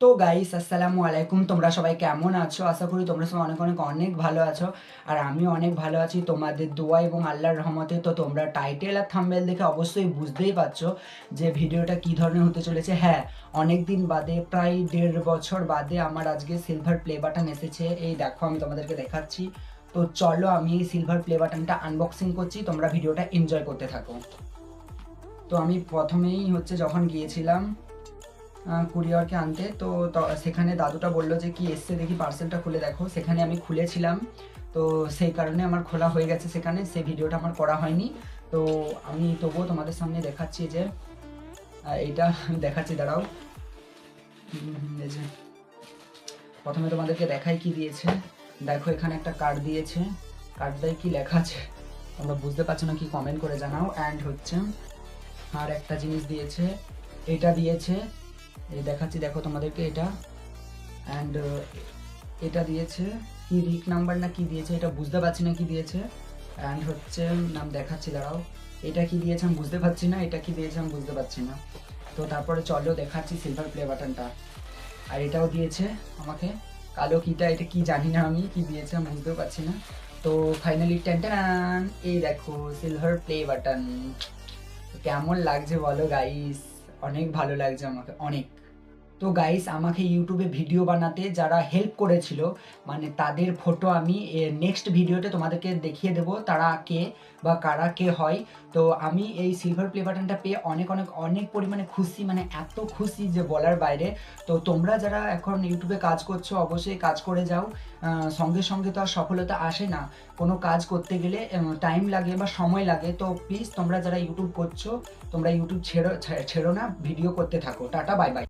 তো গাইস আসসালামু আলাইকুম। তোমরা সবাই কেমন আছো? আশা করি তোমরা সবাই অনেক অনেক অনেক ভালো আছো। আর আমিও অনেক ভালো আছি। তোমাদের দোয়া এবং আল্লাহর রহমতে তো তোমরা টাইটেল আর থাম্বেল দেখে অবশ্যই বুঝতেই পারছ যে ভিডিওটা কি ধরনের হতে চলেছে। হ্যাঁ অনেক দিন বাদে, প্রায় দেড় বছর বাদে আমার আজকে সিলভার প্লে বাটন এসেছে। এই দেখো, আমি তোমাদেরকে দেখাচ্ছি। তো চলো, আমি এই সিলভার প্লে বাটনটা আনবক্সিং করছি। তোমরা ভিডিওটা এনজয় করতে থাকো। তো আমি প্রথমেই হচ্ছে যখন গিয়েছিলাম কুরিয়ারকে আনতে। তো সেখানে দাদুটা বলল যে, কি এসছে? দেখি পার্সেলটা খুলে দেখো। সেখানে আমি খুলেছিলাম। তো সেই কারণে আমার খোলা হয়ে গেছে সেখানে। সেই ভিডিওটা আমার করা হয়নি। তো আমি তবুও তোমাদের সামনে দেখাচ্ছি যে এইটা দেখাচ্ছি, দাঁড়াও। প্রথমে তোমাদেরকে দেখাই কি দিয়েছে। দেখো, এখানে একটা কার্ড দিয়েছে। কার্ডটায় কি লেখা আছে? তোমরা বুঝতে পারছ না, কি কমেন্ট করে জানাও। অ্যান্ড হচ্ছে, আর একটা জিনিস দিয়েছে। এটা দিয়েছে দেখাচ্ছি, দেখো তোমাদেরকে এটা। অ্যান্ড এটা দিয়েছে, কি রিক নাম্বার না কি দিয়েছে, এটা বুঝতে পারছি না কি দিয়েছে। অ্যান্ড হচ্ছে, নাম দেখাচ্ছি, দাঁড়াও। এটা কি দিয়েছে আমি বুঝতে পারছি না, এটা কি দিয়েছে আমি বুঝতে পারছি না। তো তারপরে চলো দেখাচ্ছি সিলভার প্লে বাটনটা আর এটাও দিয়েছে আমাকে। কালো কিটা, এটা কি জানি না আমি, কি দিয়েছে আমি বুঝতেও পারছি না। তো ফাইনালি টেন এই দেখো সিলভার প্লে বাটন কেমন লাগছে বলো গাইস অনেক ভালো লাগছে আমাকে অনেক। তো গাইস আমাকে ইউটিউবে ভিডিও বানাতে যারা হেল্প করেছিল মানে তাদের ফটো আমি নেক্সট ভিডিওতে তোমাদেরকে দেখিয়ে দেব তারা কে বা কারা কে হয়। তো আমি এই সিলভার প্লে বাটনটা পেয়ে অনেক অনেক অনেক পরিমাণে খুশি মানে এত খুশি যে বলার বাইরে। তো তোমরা যারা এখন ইউটিউবে কাজ করছ, অবশ্যই কাজ করে যাও। সঙ্গে সঙ্গে তো আর সফলতা আসে না। কোনো কাজ করতে গেলে টাইম লাগে বা সময় লাগে। তো প্লিজ তোমরা যারা ইউটিউব করছ, তোমরা ইউটিউব ছেড়ো ছেড়ো না ভিডিও করতে থাকো। Tata bye bye